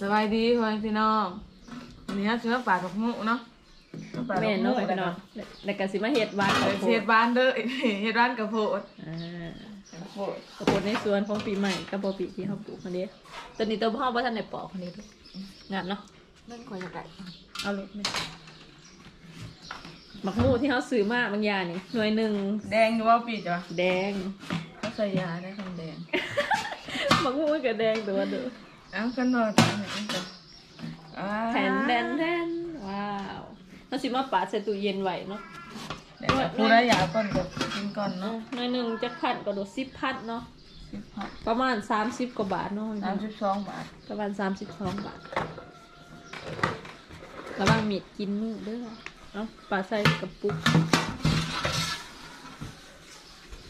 สบายดีพ่อแม่พี่น้องวันนี้เราจะมาปาดกับหมูเนาะาปาดแม่กับนหเนาะพี่น้องแล้วก็สิมาเฮ็ดบ้านเอข้าวอโพเฮ็ดดบ้านเด้อเฮ็ดบ้านกับโพดอ่าโพดข้าวโพดในสวนของปีใหม่กับบ่ปีที่เฮาปลูกคนนี้ตัวนี้ตัวพ่อบ่ทันได้ปอกคนนี้ลูกงามเนาะ เล่นคอยจะไก่เอาลูกนี่หมักหมูที่เฮาซื้อมาบางอย่างนี่หน่วยหนึงแดงอยู่ว่าปีจ้ะแดง เขาใส่ยาได้คำแดง หมักหมูมันก็แดงตัวเด้อ เอ้ากันนอนตายไหนจ้ะอ่าแทนแทนแทนว้าวเราสิมาปาดใส่ตู้เย็นไว้เนาะเดี๋ยวผู้ได้ยาก่อนกับกินก่อนเนาะหน่วยหนึงจักพันก็โดด10พันเนาะสิบห้าประมาณ30กว่าบาทเนาะสามสิบสองบาท ประมาณสามสิบสองบาทระวังมีดกินมือเด้อเอาปลาใส่กระปุก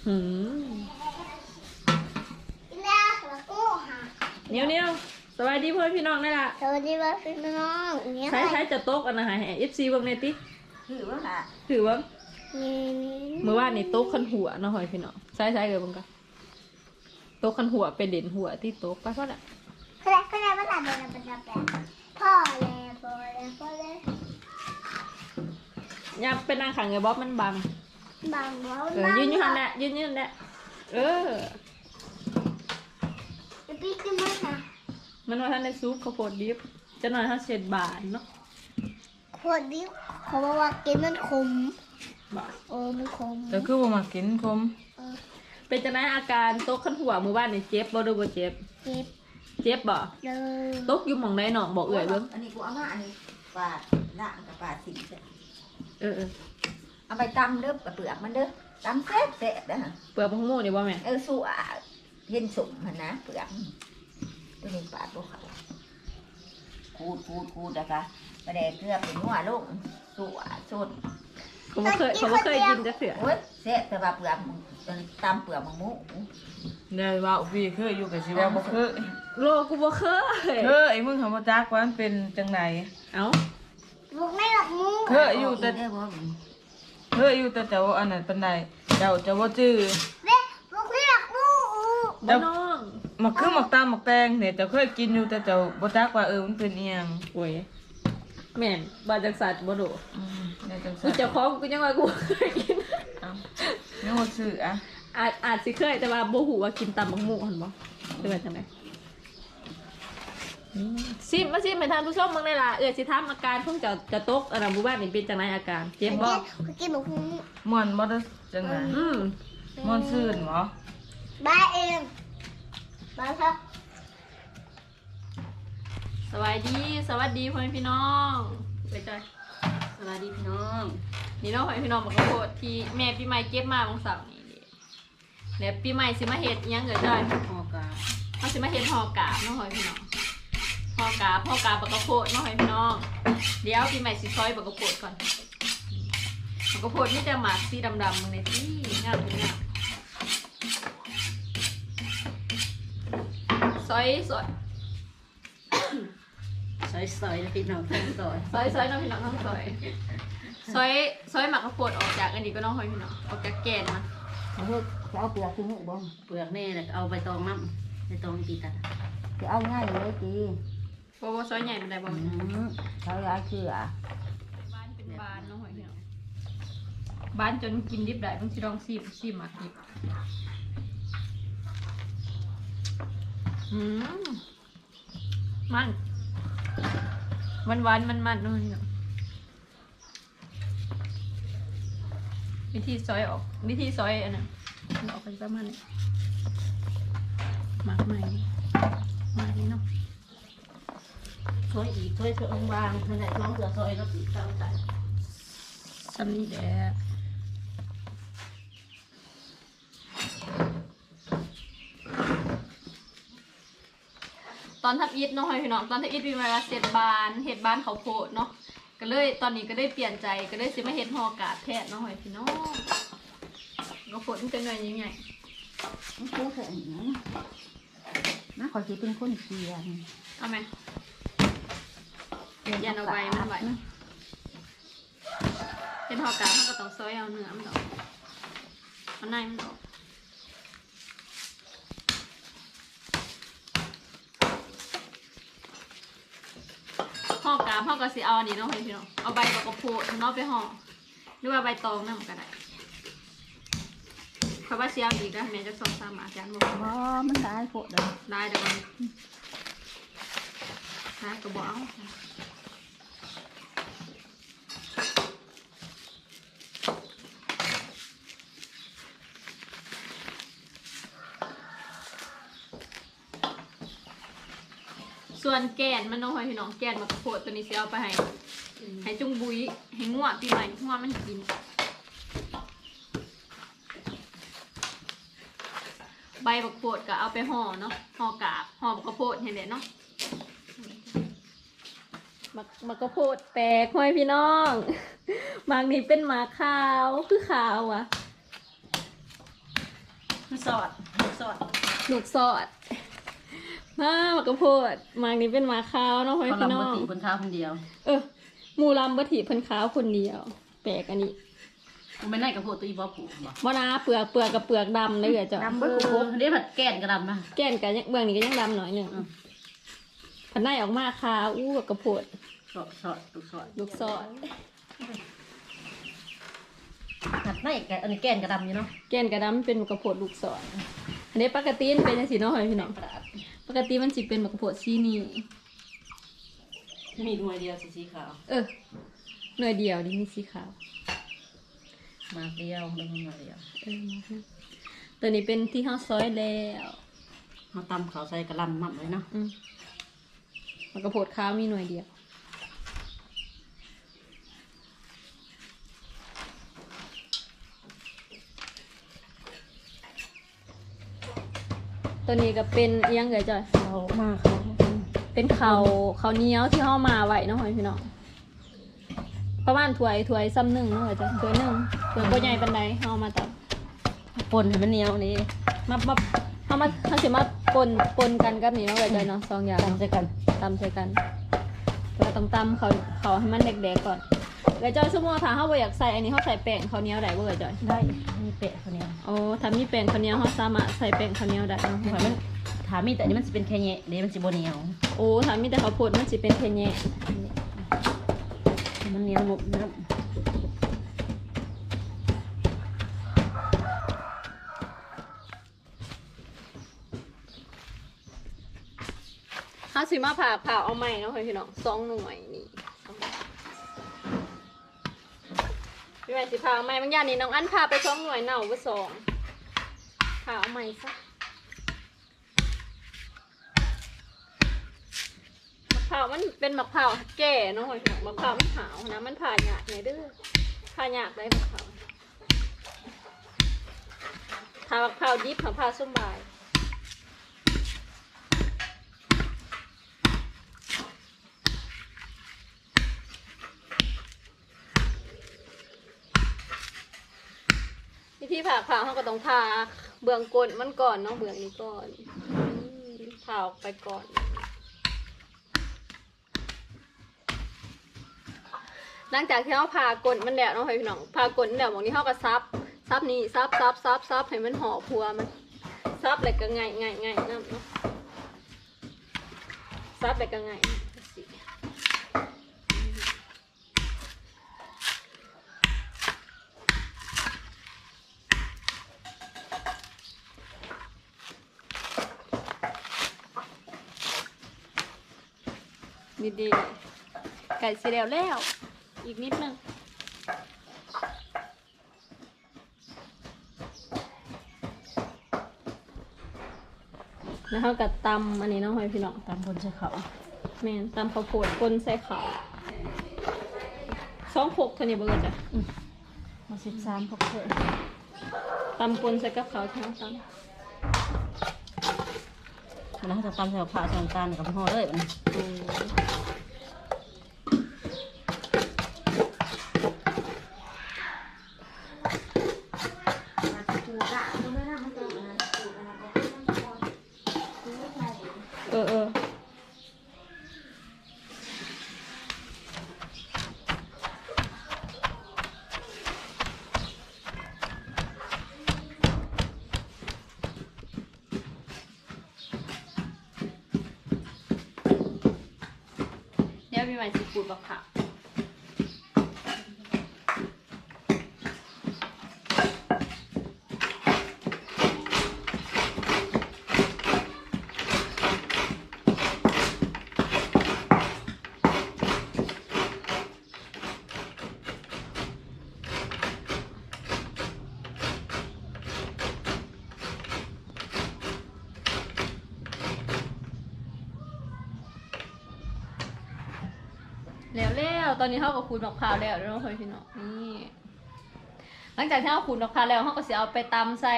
หืม แม่ละกูหา เหนียวเหนียวสวัสดีเพื่อนพี่น้องได้ละสวัสดีว่าพี่น้องเนี่ยใช้ใช้จะโต๊ะกันนะฮะเอฟซีบางเนติถือว่าค่ะถือว่านี่เมื่อวานนี่โต๊ะขันหัวเนาะหอยพี่น้องใช้ใช้เลยบังกันโต๊ะขันหัวเป็นเด่นหัวที่โต๊ะไปเพราะน่ะก็ได้ก็ได้เวลาเดินเป็นแบบพ่อเลยพ่อเลยพ่อเลยยามเป็นนางขังไงบ๊อบมันบังบางบ้าเออยืนอยู่หันแหละยืนยืนแหละเออ มันว่าท่านในซุปข้าวโพดดิบจะหน่อยถ้าเศษบาทเนาะขวดนี้เขาบอกว่ากินมันขมบาทโอ้มันขมแต่คือว่ามากินคมเออเป็นจะได้อาการโต๊ะขันหัวมือบ้านนี่เจ็บบ่ดูบ่เจ็บ เจ็บเจ็บบ่เลยตกอยู่หม่องใดหนองบอกเอ่ยเบิ่งอันนี้กูเอามาอันนี้ปาดล่างกับปาดสีเสร็จเออเออเอาไปตำเด้อกับเปลือกมันเด้อตำเสร็จเสร็จนะฮะเปลือกมะม่วงนี่บ่แม่เออสู้อะเห็นสุ่มมันนะเปลือก ตัวนี้ปาดพวกเขาขูดขูดขูดนะคะประเดี๋ยวเกลือเป็นหัวลงสู้อะสุดเขาบ่เคยเขาบ่เคยกินจักเถื่อโอ้ยเสร็จแต่ว่าเปลือกมันตำเปลือกมะม่วงเดี๋ยวว่าพี่เคยอยู่กับชีว่าบ่เคยโลกูบ่เคยเคยมึงเขามาจักว่ามันเป็นจังไหนเอ้าลูกไม่หลับมูเคยอยู่แต่ได้บ่เคยอยู่แต่เจ้าอันนั้นปานใดเจ้าเจ้าบ่จื้อเด็กลูกไม่หลับมูบ่น้อ งมักคือมักตามมักแตงเนี่ยเจ้าเคยกินอยู่แต่เจ้าบ่จักว่าเออมันเป็นอีหยังโอ้ยแม่นบาจักสัตว์บ่โดอืมได้จังกูซั่นเจ้าของกูยังว่ากูเคยกินเอ้าไม่ว่าซื้ออะอาจอาจสิเคยแต่ว่าบ่ฮู้ว่ากินตำบักหุ่งหั่นบ่เป็นว่าจังไดอืมซิมมาซิมให้ท่านผู้ชมเบิ่งได้ล่ะเอ้ยสิถามอาการของเจ้าจะตกอันนั้นหมู่บ้านนี่เป็นจังไดอาการเจ็บบ่กินหมูหูม่วนบ่ได้จังไหนอืมม่วนซื่นบ่บ้าเอง บ้าครับสวัสดีสวัสดีพ่อแม่พี่น้องไปจ้อยสวัสดีพี่น้อง นี่เน้องพ่อแม่พี่น้องบอกขอโทษที่แม่ปีใหม่เก็บมาบางเสาร์นี่นี่แล้วปีใหม่สิมาเฮ็ดอิหยังเกิดจ้อยพอกาเขาสิมาเฮ็ดห่อกาบเน้องพ่อแม่พี่น้องห่อกาบห่อกาบบักกะโพดเน้องพ่อแม่พี่น้องเดี๋ยวปีใหม่สิซอยบักกะโพดก่อนบักกะโพดนี่จะหมากสีดำๆมึงในที่งามเป็นงาม ซอยซอยซอยๆนะพี่น้องทั้งซอยซอยซอยน้องพี่น้องน้องซอยซอยซอยหมักข้าวโพดออกจากอันนี้ก็น้องหอยพี่น้องออกจากแกนนะเอาเถอะจะเอาเปลือกทิ้งบ่เปลือกนี่แหละเอาไปตองน้ำไปตองตีกันจะเอาง่ายเลยจีเพราะว่าซอยใหญ่เป็นไรบ้างเขาอยากเชื่อบ้านเป็นบ้านน้องหอยพี่น้องบ้านจนกินดิบได้ต้องชิลองซีมซีมหมักดิบอื มมัน มันหวานมันมันน้องพี่น้องวิธีซอยออก วิธีซอยอันนั้นมันออกเป็นประมาณนี้หมักใหม่นี่หมักนี้เนาะซอยอีกซอยซอยบางนั่นแหละน้องเสือซอยแล้วตีตามใจซัมนี่แดด อนทับอิดเนาะพี่น้องตอนทับอิดมีเวลาเสร็จบานเห็ดบานเขาวโพดเนาะก็เลยตอนนี้ก็ได้เปลี่ยนใจก็เลยสิมาเห็ดหอกาดแทนเนาะพี่น้องก็ผลมันจะหน่อยยังไงมันคู่เถอะนะนะขอคิดเป็นคนเคียนเอาไหมยันเอาไว้มันไว้เห็ดหอกาดมันก็ต้องซอยเอาเนื้อมันออกเอาในมันออก ห่อกามห่อกระสีเอาอันนี้เนาะพี่น้องเอาใบบักกะโพดเนาะไปห่อหรือว่าใบตองนั่นก็ได้เพราะว่าเสียอีกนะแม่จะสองสามอาจารย์บอกบ่มันได้โพดเลยได้เดี๋ยวมันได้กระบอก ส่วนแกนมันเน้องพี่น้องแกนบักกะโพดตัวนี้เสียเอาไปให้ให้จุงบุยให้ง่วปีใหม่ง่วมันกิน ใบบักโพดก็เอาไปห่อเนาะห่อกาบห่อบักกะโพดเห็นเด็ดเนาะบักบักกะโพดแปลกห้อยพี่น้องบางนี่เป็นหมาขาวคือขาวอะสอดสอดหนุกสอด มาบักกะโพดบางนี่เป็นหมาขาวเนาะห้อยเขาพี่ลำน้บองติคนข้าวคนเดียวเออหมูลำบะถิเพิ่นขาวคนเดียว แปลกอันนี้มันไม่ได้กับพวกตัวอีบอผูบอกบ่นะเปลือกเปลือกกับเปลือกดำเลยเหรอจ๊ะดำเบอร์คุกเดี๋ยวผัดแกนกระดำมาแก้นกันยังเบื้องนี้ก็ยังดำหน่อยหนึ่งอืม ผันในออกมาขาวอู้บักกะโพดสอดสอดตุกสอดลูกสอดผัดไม่แกอันนี้แกนกระดำอยู่เนาะแกนกระดำเป็นบักกะโพดลูกศรอันนี้ปกติมันเป็นจังซี่เนาะพี่น้อง ปกติมันสิเป็นบักกะโพดสีนี้มีหน่วยเดียวสีสีขาวเออหน่วยเดียวนี่มีสีขาวมาเดียวเรื่องมาเดียวเออมาค่ะตัวนี้เป็นที่เฮาซอยแล้วเขาตำเขาใส่กระลำมั่มเลยเนาะอืมบักกะโพดขาวมีหน่วยเดียว ตัวนี้ก็เป็นอิหยังเอ่ยจ้อยเรามาเขาเป็นเขาวเขาวเหนี้ยวที่เฮามาไว้เนาะพี่น้องประมาณถ้วยถ้วยซ้ำหนึ่งเนาะจ้ะถ้วยหนึ่งถ้วยบ่ใหญ่ปานใดเฮามาตักปนให้มันเหนียวนี่มามาเฮามาเฮาสิมาปนปนกันกับนี่เนาะจ้ะเนาะสองอย่างตำใส่กันตำใส่กันแล้วต้องตำเขาเขาให้มันแดกๆก่อน แล้วจอยสมมติว่าถ้าเฮาบ่อยากใส่อันนี้เฮาใส่แป้งข้าวเหนียวได้บ่เอ่ยจอยได้มีเปะเขาเนี่ยโอ้ถ้ามีแป้งข้าวเหนียวเฮาสามารถใส่แป้งข้าวเหนียวได้เนาะถามมันถามมีแต่อันนี้มันจะเป็นแค่เนี้ยเดี๋ยวมันจะบเหนียวโอ้ถ้ามีแต่ข้าวโพดมันสิเป็นแค่แยะมันเหนียวหนุบนะเฮาสิมาผ่าผ่าเอาใหม่เนาะพี่น้องสองหน่วยนี่ พี่แม่สิผ่าเอาใหม่บางอย่างนี่น้องอันผ่าไปสองหน่วยเน่าบ่สองผ่าเอาใหม่ซะมะพร้าวมันเป็นมะพร้าวแก่เนาะพี่น้องมะพร้าวมันหาวนะมันผ่าหยากไหนเด้อผ่าหยากได้มะพร้าวถ้ามะพร้าวดิบมะพร้าวส้มบาย วิธีผ่าผ่าเขาก็ต้องผ่าเบื้องก้นมันก่อนเนาะเบื้องนี้ก่อนผ่าออกไปก่อน หลังจากที่เขาผ่ากลนมันแล้วเนาะพี่น้องผ่ากลนแล้วหมองนี้เขาก็ซับซับนี่ซับซับซับซับให้มันห่อพัวมันซับเลยก็ง่ายง่ายง่ายน้ำเนาะซับเลยก็ง่าย สิดีๆไก่เสียแล้วแล้ว อีกนิดนึงแล้วเขาก็ตำอันนี้เน้องหอยพี่น้องตำบนใส่เขาแม่นตำข้าวโพดปนใส่ข้าวสองพกเท่านี้เบอร์จ้ะมาสิบสามพกเถอะตำปนใส่กับข้าวทั้งตแล้วจะตำใส่ข้าวใส่น้ำตาลกับห่อเลยมัน มีใหม่สิขูดบักผัก อนนี้เขาก็ขูดมะพร้าวแล้วเนาะพี่น้องนี่หลังจากที่เขาขูดมะพร้าวแล้วเขาก็สิเอาไปตำใส่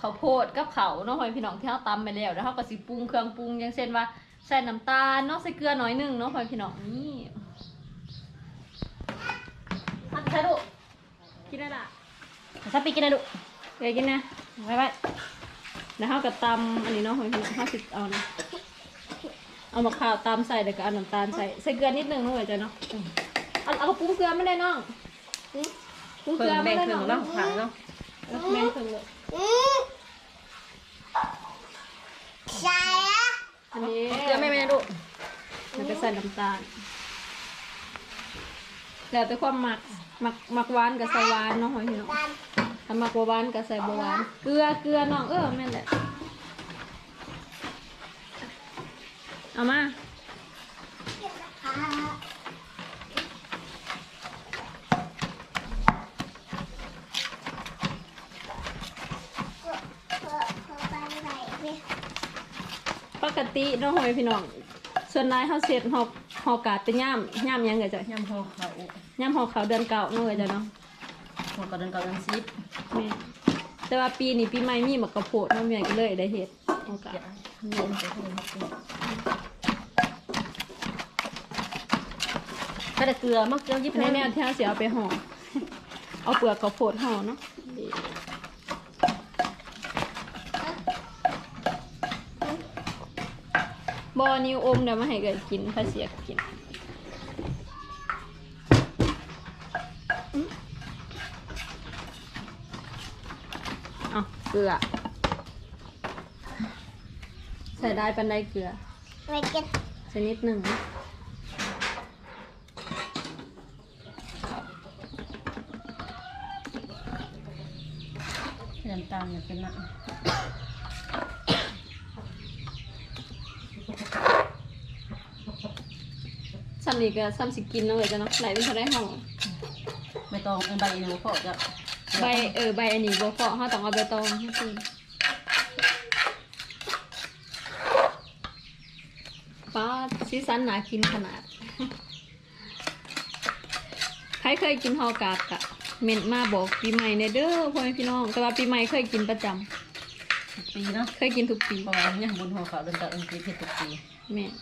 ข้าวโพดกับเขาเนาะพี่น้องที่เขาตำไปแล้วแล้วเขาก็สิปรุงเครื่องปรุงอย่างเช่นว่าใส่น้ำตาลเนาะใส่เกลือหน่อยหนึงเนาะพี่น้องนี่มาใส่ดูกินได้ละถ้าปีกินนะดุเดี๋ยวกินนะไว้ไว้แล้วเขาก็ตำอันนี้เนาะพี่น้องเขาสิเอานะเอามะพร้าวตำใส่แล้วก็เอาน้ำตาลใส่ใส่เกลือนิดนึงเนาะจ้ะเนาะ เอาเอาปรุงเกลือไม่ได้น้องอืมปรุงเกเพิ่ลืงอไม่แบ่งได้ครึ่งน้องเนาะผักเนาะแม่งครึ่งเลยอืมใช่อะอันนี้เกลือไม่แม่ดุแล้วก็ใส่น้ำตาลแล้วแต่ความหมักหมักหมักหวานกับใส่หวานเนาะพี่น้องตามถ้าหมักบ่หวานกับใส่บ่หวานเกลือเกลือน้องเออแม่นแหละเอามา กติเน้องหอยพี่น้อง ส่วนนายเขาเสร็จหอกหอกาดเป็นย่ามย่ามหยังไงจ้ะยำห่อเขาย่ามหอกเขาวเดือนเก่าเนาะเอ้ยจ้ะเนาะห่อกระเดินกระเดินซิปแม่แต่ว่าปีนี้ปีใหม่มีหมักกระโพดเนาะแม่ก็เลยได้เฮ็ดหอกาด เย็นไปเลยถ้าได้เกลือมักเกลือยิบในแนวที่เราเสียเอาไปห่อ เอาเปลือกกระโพดห่อเนาะ บอนิวอมเดี๋ยวมาให้เกิดกินถ้าเสียก็กินเอาเกลือ ใส่ได้ปันไดเกลือไม่กินชนิดหนึ่งน้ำตาลเนี่ยเป็นนะำนี่ก็ซ้ำสิกินเนาะเว้ยจ้ะเนาะไหลเป็นเท่าไรห้องไม่ต้องเอาใบหนูพอจะใบเออใบอันนี้บ่พอเฮาต้องเอาใบตองให้กินป้าซีซันหนากินขนาด ใครเคยกินฮอกาดกะเมนมาบอกปีใหม่ในเด้อพ่อแม่พี่น้อง แต่ว่าปีใหม่เคยกินประจำปีเนาะเคยกินทุกปี เพราะว่าเนี่ยบนห่อเขาเดินกระเดินซิปเห็ดทุกปีแม่น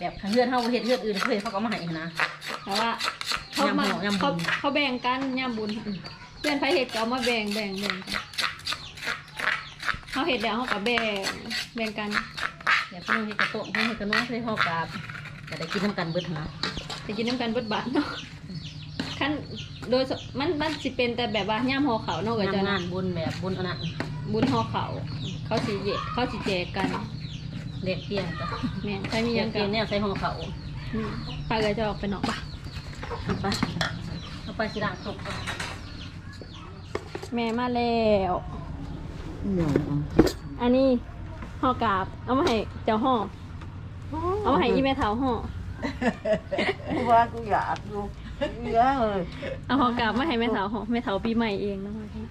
แบบเพื่อนเฮาเห็ดเพื่อนอื่นเพื่อนเขาก็มาให้นะ แต่ว่าเขามายำหัวยำบุญ เขาเขาแบ่งกันย่ำบุญค่ะเพื่อนไผเห็ดก็เอามาแบ่งแบ่งแบ่งกันเขาเห็ดแล้วเขาก็แบ่งแบ่งกันแบบเพื่อนเห็ดกระโตกเพื่อนเห็ดกระน้องเพื่อนห่อกาบแต่ได้กินน้ำกันเบิดนะไปกินน้ำกันเบดบาทเนาะขั้นโดยสมันมันสิเป็นแต่แบบว่าย่ามหอเขาเนาะก็จะงานะนบุญแบบบุญอันนั้นบุญหอเขา เขาสิเยเขาสิแจกกัน เด็กเปลี่ยนจ้ะแม่นใครมีเปหลี่ยยันงเปกัลี่ยนนเนี่ยใส่ห่อเขาไปเลยจะออกไปเนาะปะเอาไปเอาไปสิด่างตกแม่มาแล้วอันนี้ห่อกาบ เอามาให้เจ้าห่อเอามาให้อีแม่เท้าห่อกูว่ากูอยากดูเยอะเลยเอาห่อกาบมาให้แม่เท้าห่อแม่เท้าปีใหม่เองนะพ่อนี่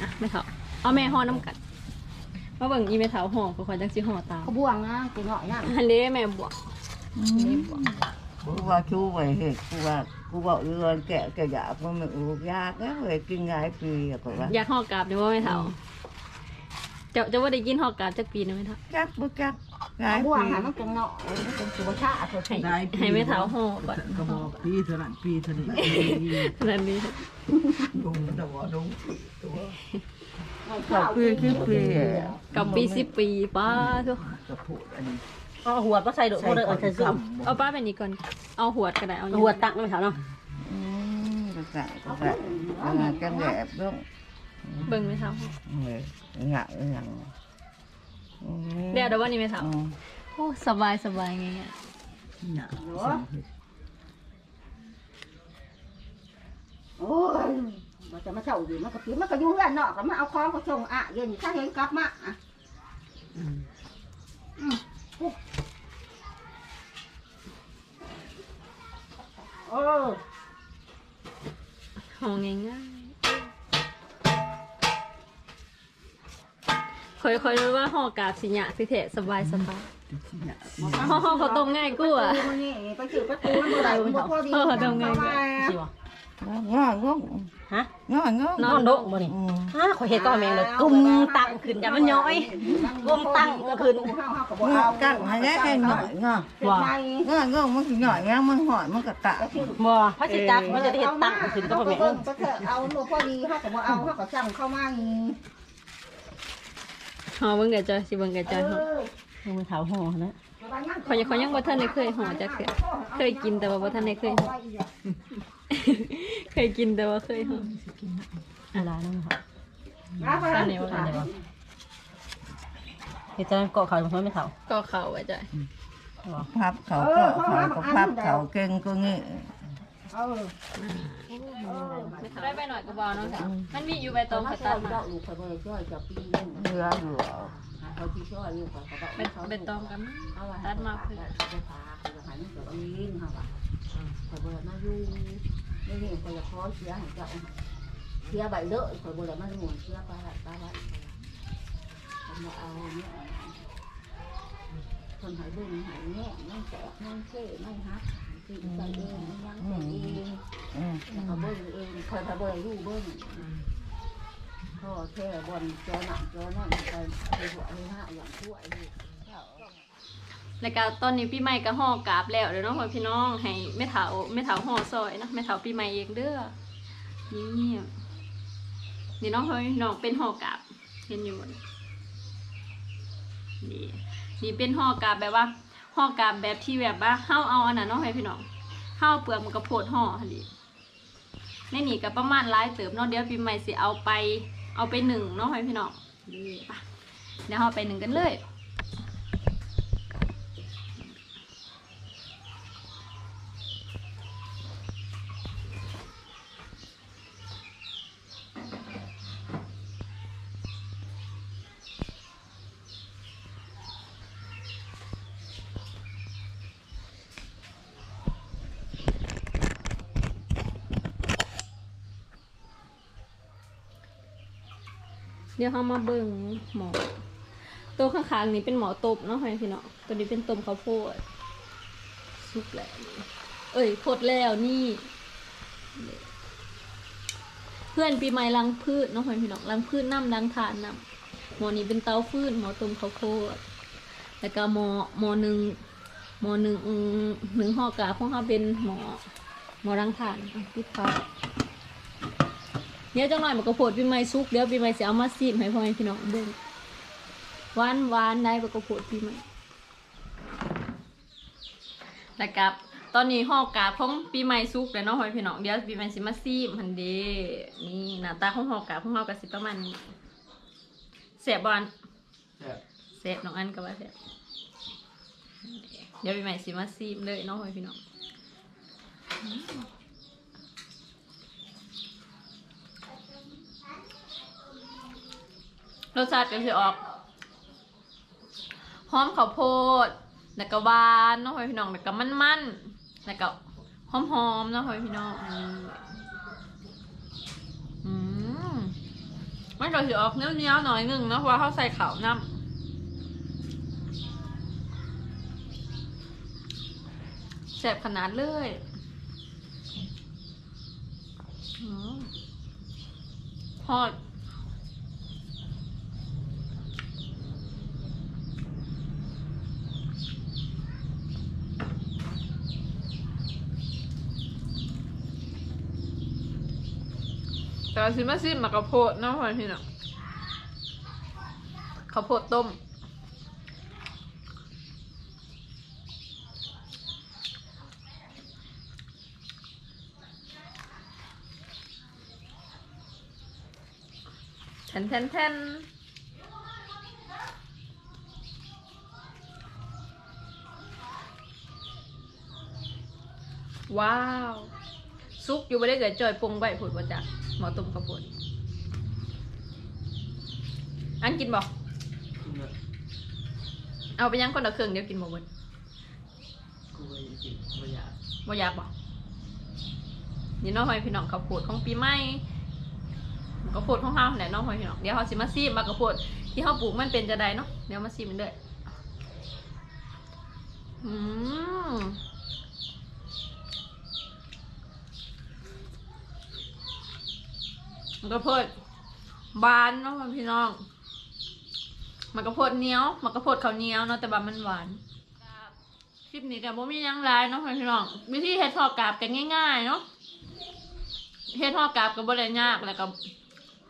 อะแม่เท้าเอาแม่ห่อน้ำกัด มาเบิ่งอีแม่เท้าห่อก็คอยจังสิห่อตามเขาบ่วงนะกูเหาะย่างอันนี้แม่บวกกูว่าชูไปเหตุกูว่ากูบอกเรือนแกะแกะอยากมันไม่อุกยากแล้วเลยกินหลายปีอะกูว่าอยากห่อกาบดีว่าแม่เท้าจะจะว่าได้กินห่อกาบจักปีนะแม่เท้าจักบุจัก หลายบ่วงปีหามันเป็นเนาะมันเป็นสุภาพตัวใช่ให้ให้แม่เท้าห่อก่อนก็บอกปีเท่านั้นปีเท่านี้นั่นนี่ดงแต่ว่าดงตัวสองปีสิบปีอะกับปีสิบปีป้าทุกกระพูดอันนี้เอาหัวมาใส่ดูบ่ได้เอาใส่ซุ่มเอาป้าเป็นนี้ก่อนเอาหวดก็ได้เอาหัวตักไม่เท่าเนาะอืมก็ใส่ก็ใส่เอามากันแดดด้วยเบิ่งแม่เท้าเออหงะหงะอืม เดี๋ยวเดี๋ยววันนี้แม่เท้าอืมโอ้สบายสบายไงเนี่ยเนี่ยโอ้ยมันจะมาเช่าอยู่มันก็ผิดมันก็อยู่เรือนนอกแล้วมาเอาของก็ส่งอะเย็นถ้าเห็นกลับมาอะอืมเออห้องง่าย ๆค่อยๆรู้ว่าห่อกาบสิหยะสิเถะสบายสบายจุดที่เนี่ยห่อห่อเขาวต้มง่ายกว่ามันนี่ไปจืดประตูมันบ่ได้มันบ่พอดีเออทำไงเข้ามาสิวะง่ายง่ายฮะง่ายง่ายนอนโดกบ่นี่อืมฮะขอยเฮ็ดก็แมงเลยกุมตั้งขึ้นอย่ามันย้อยก้มตั้งก็ขึ้นเฮาเฮาก็บ่ง่าเอายกัดให้ได้แค่หน่อยง่ายว่าง่ายง่ายมันสิหน่อยแล้วมันหอยมันกะกะบ่พระสิจักมันจะได้เฮ็ดตั้งขึ้นก็บ่แม่นเบิ่งก็เถอะเอาบ่พอดีเฮาก็บ่เอาเฮาก็สั่งเข้ามานี่ ห่อเบิ่งแกจอยสิเบิ่งแกจอยห่อมือเท้าห่อนะขอยเขายังบ่ทันได้เคยห่อจักเทื่อเคยกินแต่ว่าบ่ทันได้เคยห่อเคยกินแต่ว่าเคยห่ออะไรนั่นค่ะตอนนี้ว่าอันนี้บ่เฮ็ดจังเกาะเขาบ่ไม่เท้าก็เข้าไว้จ้ะบ่พับเขาก็เขาก็พับเขาเก่งก็งี้ เออได้ไปหน่อยก็บ่เนาะจ้ะมันมีอยู่ใบตองขาตัดมาลูกเขาบ่ช่วยจะปีนึงเรืออยู่เขาที่ช่วยลูกเขาก็เป็นตองกันเอาตัดมาเพื่อเขาไปพาเขาไปหาลูกเขาเองเฮาว่าเขาบ่มาอยู่นี่นี่เขาจะขอเสียให้เจ้าเสียใบเลอะเขาบ่ได้มาหมุนเสียปลาไหลปลาไหลเขามาเอาเนี่ยคนหายเบิ่งหายแง่ไม่แตกไม่เท่ไม่ฮัก ที่ใจเองยังตัวเองอืมแล้วก็เบิ่งเองคอยเขาเบิ่งลูกเบิ่งพ่อแท้บอลจอหนังจอนั่นไปไปหัวไปห้าอย่างช่วยลูกแล้วก็ตอนนี้พี่ใหม่ก็ห่อกราบแล้วเด้อเนาะพ่อพี่น้องให้แม่เฒ่าแม่เฒ่าห่อซอยนะแม่เฒ่าปีใหม่เองเด้อนี่นี่น้องเฮ้ยน้องเป็นห่อกราบเห็นอยู่บ่นี่นี่นี่เป็นห่อกราบแบบว่า ห่อกาบแบบที่แบบว่าเฮาเอาอันนั้นเนาะให้พี่น้องเฮาเอาเปลือกมันก็โพดห่อหั่นดิในนี่ก็ประมาณหลายเติบเนาะเดี๋ยวปีใหม่สิเอาไปเอาไปหนึ่งเนาะให้พี่น้องนี่ะเดี๋ยวเอาไปหนึ่งกันเลย ดี๋ยวเรามาเบิ่งหมอตัวข้างๆนี้เป็นหมอตบเนาะพี่เนาะตัวนี้เป็นตมข้าวโพดสุกแล้วเอ้ยพดแล้วนี่ เพื่อนปีใหม่ลังพืชเนาะพี่เน้องลังพืชน้ำลังทานน้ำหมอนี้เป็นเตาฟืนหมอตมข้าวโพดแล้วก็หมอหมอหนึ่งหมอหนึ่งหนึ่งห่อกาของเขาเป็นหมอหมอรังทานอะปิดฟ้า เดี๋ยวจังหน่อยมันก็โพดปีใหม่ซุกเดี๋ยวปีใหม่จะเอามาซีมให้พ่อแม่พี่น้องเบิ่งหวานหวานได้มันก็โพดปีใหม่แล้วกับตอนนี้ห่อกาบของปีใหม่ซุกแล้วเนาะพ่อแม่พี่น้องเดี๋ยวปีใหม่สิมาซีมหันเดนี่หน้าตาของห่อกาบของเราก็สิประมาณนี้แสบบอลแสบน้องอันก็ว่าแสบเดี๋ยวปีใหม่สิมาซีมเลยเนาะพ่อแม่พี่น้อง รสชาติก็จะออกหอมข้าวโพดแล้วก็หวานเนาะพ่อพี่น้องแล้วก็มันๆแล้วก็หอมๆเนาะพ่อพี่น้องอืมมันก็จะออกเนื้อๆหน่อยหนึงเนาะเพราะว่าเขาใส่ข้าวน้ำแซ่บขนาดเลยอืมทอด แต่ว่าซิมาซิมมากระโพดเนาะพ่อพี่น้องข้าวโพดต้มแทนแทนแทนว้าว ซุกอยู่ไม่ได้เกิดจอยปรุงใบผุดว่าจ้ะ มอตุ่มกระปุนอันกินบอกเอาไปยังคนละเครื่องเดียวกินหมดบนกูไปกินไม่อยากบ่อยากบอกนี่น้องหอยพี่น้องข้าวโพดของปีใหม่ข้าวโพดของเฮาแหละน้องหอยพี่น้องเดี๋ยวเขาสิมาซีมมากระโพดที่เฮาปลูกมันเป็นจะไดเนาะเดี๋ยวมาซีมมันเด้ออืม มันกระโพดบานเนาะพี่น้อง มันกระโพดเหนียวมันกระโพดข้าวเหนียวเนาะแต่บามันหวานคลิปนี้กับโมมีหยังไรเนาะพี่น้องวิธีเฮ็ดทอดกราบกันง่ายๆเนาะเฮ็ดทอดกราบก็บ่ได้ยากแล้วก็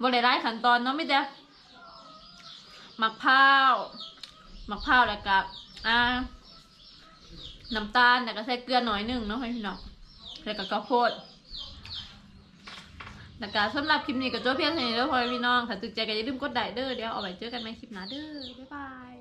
บ่ได้หลายขั้นตอนเนาะมีแต่หมักพร้าวหมักพร้าวแล้วก็อ่าน้ำตาลแล้วก็ใส่เกลือหน่อยหนึงเนาะพี่น้องแล้วก็ข้าวโพด แล้วก็สำหรับคลิปนี้ก็จบเพียงเท่านี้แล้วพอพี่น้องถ้าถูกใจก็อย่าลืมกดไลค์เด้อเดี๋ยวเอาไว้เจอกันใหม่คลิปหน้าเด้อบ๊ายบาย